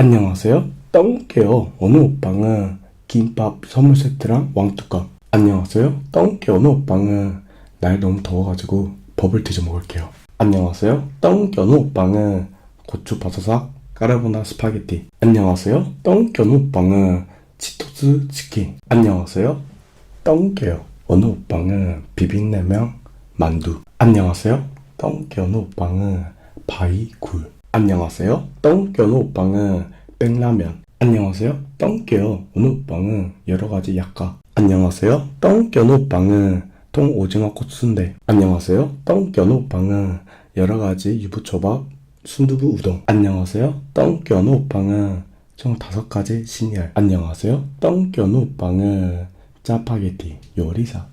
안녕하세요. 떡게요. 어느 오빵은 김밥 선물 세트랑 왕뚜껑. 안녕하세요. 떡게 어느 오빵은 날 너무 더워가지고 버블티 좀 먹을게요. 안녕하세요. 떡게 어느 오빵은 고추 바사삭 까르보나 스파게티. 안녕하세요. 떡게 어느 오빵은 치토스 치킨. 안녕하세요. 떡게요. 어느 오빵은 비빔냉면 만두. 안녕하세요. 떡게 어느 오빵은 바이굴. 안녕하세요. 떡겨는 오빵은 백라면. 안녕하세요. 떡겨 어느 오빵은 여러 가지 약과. 안녕하세요. 떡겨는 오빵은 통 오징어 코순대. 안녕하세요. 떡겨는 오빵은 여러 가지 유부초밥, 순두부 우동. 안녕하세요. 떡겨는 오빵은 총 다섯 가지 신열. 안녕하세요. 떡겨는 오빵은 짜파게티 요리사.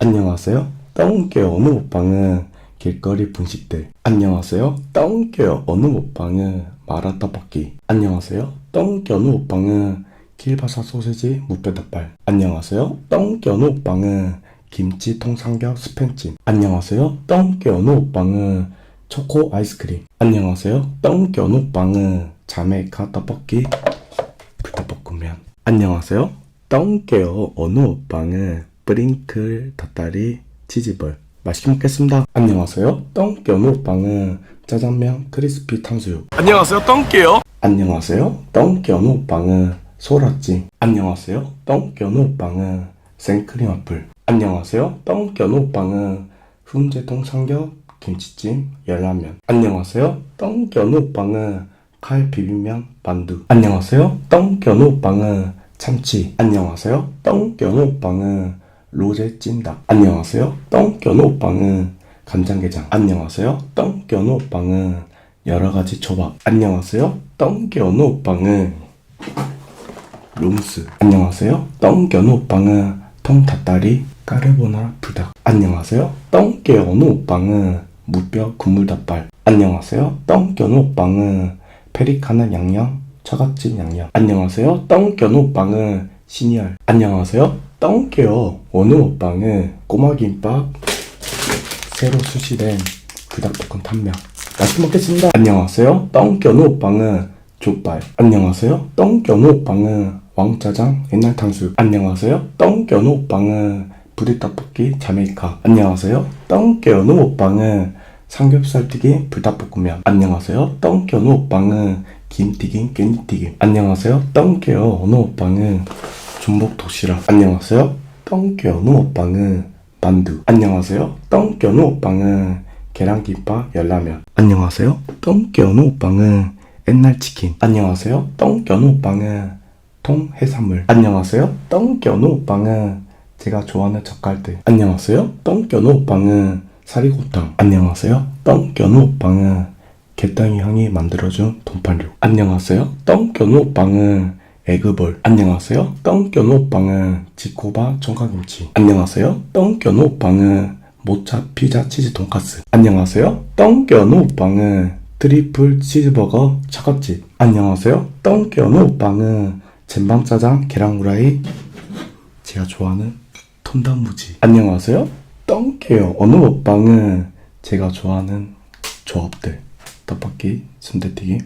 안녕하세요. 어느 오빵은 길거리 분식들. 안녕하세요. 떡겨 어느 오빵은 마라떡볶이. 안녕하세요. 떡겨 어느 오빵은 킬바사 소세지 무뼈닭발. 안녕하세요. 떡겨 어느 오빵은 김치 통삼겹 스팸찜. 안녕하세요. 떡겨 어느 오빵은 초코 아이스크림. 안녕하세요. 떡겨 어느 오빵은 자메이카 떡볶이 불닭볶음면. 안녕하세요. 떡겨 어느 오빵은 프링클 닭다리 치즈볼. 맛있게 먹겠습니다. 안녕하세요. 떡겨느 오빵은 짜장면 크리스피 탕수육. 안녕하세요 똥게요 안녕하세요. 떡겨느 오빵은 소라찜. 안녕하세요. 떡겨느 오빵은 생크림 와플. 안녕하세요. 떡겨느 오빵은 훈제동 삼겹 김치찜 열라면. 안녕하세요. 떡겨느 오빵은 칼 비빔면 만두. 안녕하세요. 떡겨느 오빵은 참치. 안녕하세요. 떡겨느 오빵은 로제 찜닭. 안녕하세요. 떡겨느 오빵은 간장게장. 안녕하세요. 떡겨느 오빵은 여러 가지 초밥. 안녕하세요. 떡겨느 오빵은 룸스. 안녕하세요. 떡겨느 오빵은 통닭다리 까르보나 불닭. 안녕하세요. 떡겨느 오빵은 무뼈 국물닭발. 안녕하세요. 떡겨느 오빵은 페리카나 양념 처갓집 양념. 안녕하세요. 떡겨느 오빵은 시니얼. 안녕하세요. 떡게요. 어느 오빵은 꼬마김밥 새로 수시된 불닭볶음 탕면. 맛있게 먹겠습니다. 안녕하세요. 떡겨느 오빵은 족발. 안녕하세요. 떡겨느 오빵은 왕짜장 옛날 탕수육. 안녕하세요. 떡겨느 오빵은 부대떡볶이 자메이카. 안녕하세요. 떡겨느 오빵은 삼겹살 튀김 불닭볶음면. 안녕하세요. 떡겨느 오빵은 김튀김 깻잎튀김. 안녕하세요. 어느 오빵은 중복 도시락. 안녕하세요. 떡겨느 오빵은 만두. 안녕하세요. 떡겨느 오빵은 계란김밥 열라면. 안녕하세요. 떡겨느 오빵은 옛날 치킨. 안녕하세요. 떡겨느 오빵은 통 해산물. 안녕하세요. 떡겨느 오빵은 제가 좋아하는 젓갈들. 안녕하세요. 떡겨느 오빵은 사리곰탕. 안녕하세요. 떡겨느 오빵은 개땅이 형이 만들어준 돈판류. 안녕하세요. 떡겨느 오빵은 에그볼. 안녕하세요. 떡겨느 오빵은 지코바 총각김치. 안녕하세요. 떡겨느 오빵은 모차 피자 치즈 돈까스. 안녕하세요. 떡겨느 오빵은 트리플 치즈버거 차갑집. 안녕하세요. 떡겨느 오빵은 젠방짜장 계란후라이 제가 좋아하는 톤단무지. 안녕하세요. 떡게요. 어느 오빵은 제가 좋아하는 조합들. 떡볶이, 순대튀김,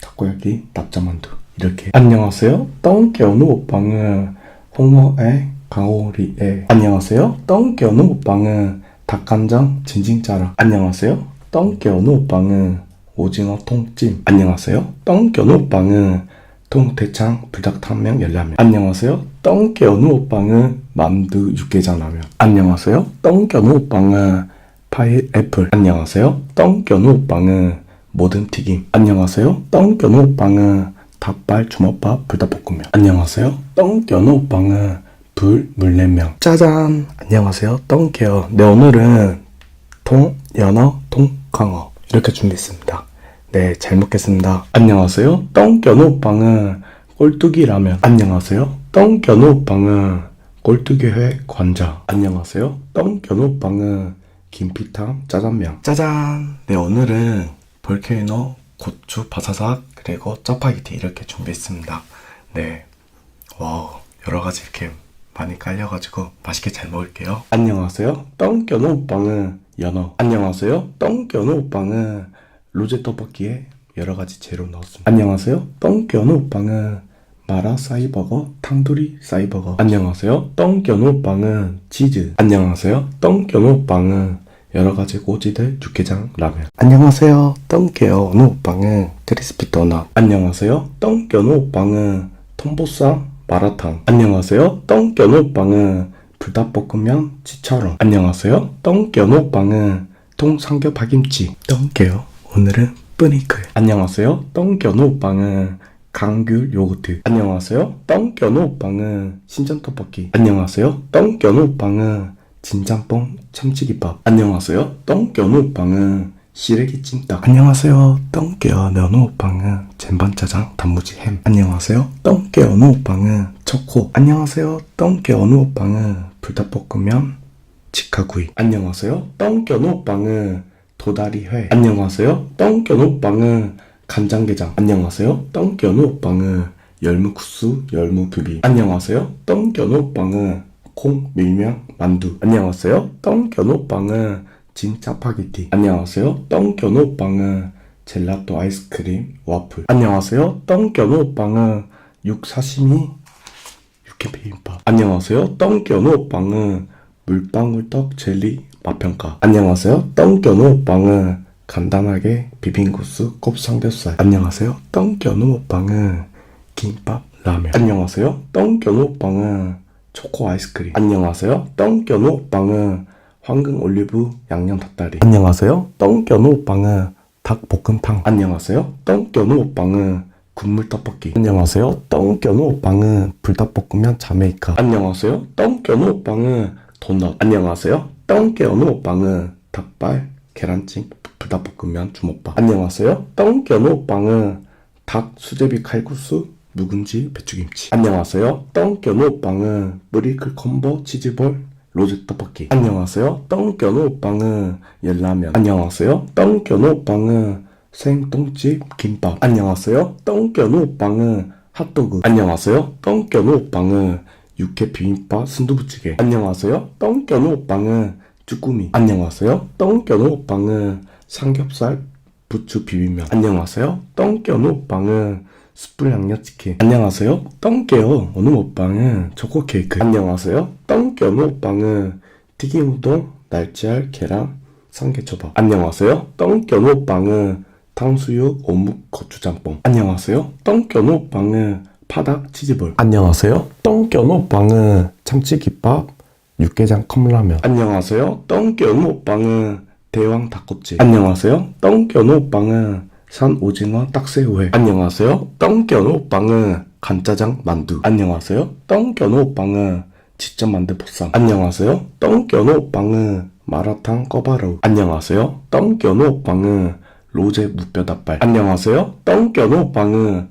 타코야끼, 납작만두. 이렇게. 안녕하세요. 어느 오빵은 홍어에 강오리에. 안녕하세요. 어느 오빵은 닭간장 진진짜라. 안녕하세요. 어느 오빵은 오징어 통찜. 안녕하세요. 어느 오빵은 통대창 불닭탕면 열라면. 안녕하세요. 어느 오빵은 만두 육개장 라면. 안녕하세요. 떡게 어느 오빵은 파인애플. 안녕하세요. 어느 오빵은 모든 튀김. 안녕하세요. 어느 오빵은 닭발 주먹밥 불닭볶음면. 안녕하세요. 오빵은 불 물냉면. 짜잔. 안녕하세요. 떡게요. 네 오늘은 통 연어 통강어 이렇게 준비했습니다. 네, 잘 먹겠습니다. 안녕하세요. 떡겨느 오빵은 꼴뚜기 라면. 안녕하세요. 떡겨느 오빵은 꼴뚜기 회 관자. 안녕하세요. 떡겨느 오빵은 김피탕 짜장면. 짜잔. 네, 오늘은 볼케이노 고추 바사삭 그리고 짜파게티 이렇게 준비했습니다. 네. 와우, 여러 가지 이렇게 많이 깔려가지고 맛있게 잘 먹을게요. 안녕하세요. 떡겨느 오빵은 연어. 안녕하세요. 떡겨느 오빵은 로제 떡볶이에 여러 가지 재료 넣었습니다. 안녕하세요. 똥겨는 오빵은 마라 사이버거, 탕두리 사이버거. 안녕하세요. 똥겨는 오빵은 치즈. 안녕하세요. 똥겨는 오빵은 여러 가지 꼬지들 육개장 라면. 안녕하세요. 똥겨는 오빵은 크리스피 도넛. 안녕하세요. 똥겨는 오빵은 통보쌈 마라탕. 안녕하세요. 똥겨는 오빵은 불닭볶음면 치처럼. 안녕하세요. 똥겨는 오빵은 통삼겹 파김치. 똥겨요. 오늘은 뿌니클. 안녕하세요. 똥겨는 오빵은 강귤 요거트. 안녕하세요. 똥겨는 오빵은 신전 떡볶이. 안녕하세요. 똥겨는 오빵은 진짬뽕 참치김밥. 안녕하세요. 똥겨는 오빵은 시래기 찜닭. 안녕하세요. 똥겨는 오빵은 젠반짜장 단무지 햄. 안녕하세요. 똥겨는 오빵은 초코. 안녕하세요. 똥겨는 오빵은 불닭볶음면 치카구이. 안녕하세요. 똥겨는 오빵은 도다리회. 안녕하세요. 똥겨는 오빵은 간장게장. 안녕하세요. 똥겨는 오빵은 열무국수 열무비비. 안녕하세요. 똥겨는 오빵은 콩 밀면 만두. 안녕하세요. 똥겨는 오빵은 진 짜 파게티. 안녕하세요. 똥겨는 오빵은 젤라또 아이스크림 와플. 안녕하세요. 똥겨는 오빵은 육 사시미 육회 비빔밥. 안녕하세요. 똥겨는 오빵은 물방울떡 젤리 맛평가. 안녕하세요. 똥겨는 오빵은 간단하게 비빔국수 곱삼겹살. 안녕하세요. 똥겨는 오빵은 김밥 라면. 안녕하세요. 똥겨는 오빵은 초코 아이스크림. 안녕하세요. 똥겨는 오빵은 황금 올리브 양념 닭다리. 안녕하세요. 똥겨는 오빵은 닭볶음탕. 안녕하세요. 똥겨는 오빵은 국물 떡볶이. 안녕하세요. 똥겨는 오빵은 불닭볶음면 자메이카. 안녕하세요. 똥겨는 오빵은 도넛. 안녕하세요. 똥겨는 오빵은 닭발 계란찜 불닭볶음면 주먹밥. 안녕하세요. 똥겨는 오빵은 닭 수제비 칼국수 묵은지 배추김치. 안녕하세요. 똥겨는 오빵은 브리클 콤보 치즈볼 로제 떡볶이. 안녕하세요. 똥겨는 오빵은 열라면. 안녕하세요. 똥겨는 오빵은 생똥집 김밥. 안녕하세요. 똥겨는 오빵은 핫도그. 안녕하세요. 똥겨는 오빵은 육회 비빔밥 순두부찌개. 안녕하세요. 똥겨는 오빵은 쭈꾸미. 안녕하세요. 똥겨는 오빵은 삼겹살 부추 비빔면. 안녕하세요. 똥겨는 오빵은 숯불 양념치킨. 안녕하세요. 똥개요. 오늘 먹방은 초코 케이크. 안녕하세요. 똥개 오늘 먹방은 튀김 우동, 날치알, 계란, 삼계초밥. 안녕하세요. 똥개 오늘 먹방은 탕수육, 어묵, 고추짬뽕. 안녕하세요. 똥개 오늘 먹방은 파닭 치즈볼. 안녕하세요. 똥개 오늘 먹방은 참치김밥, 육개장 컵라면. 안녕하세요. 똥개 오늘 먹방은 대왕 닭꼬치. 안녕하세요. 똥개 오늘 먹방은 산 오징어 딱새우회. 안녕하세요. 똥겨는 오빵은 간짜장 만두. 안녕하세요. 똥겨는 오빵은 직접 만든 보쌈. 안녕하세요. 똥겨는 오빵은 마라탕 꺼바로우. 안녕하세요. 똥겨는 오빵은 로제 무뼈 닭발. 안녕하세요. 똥겨는 오빵은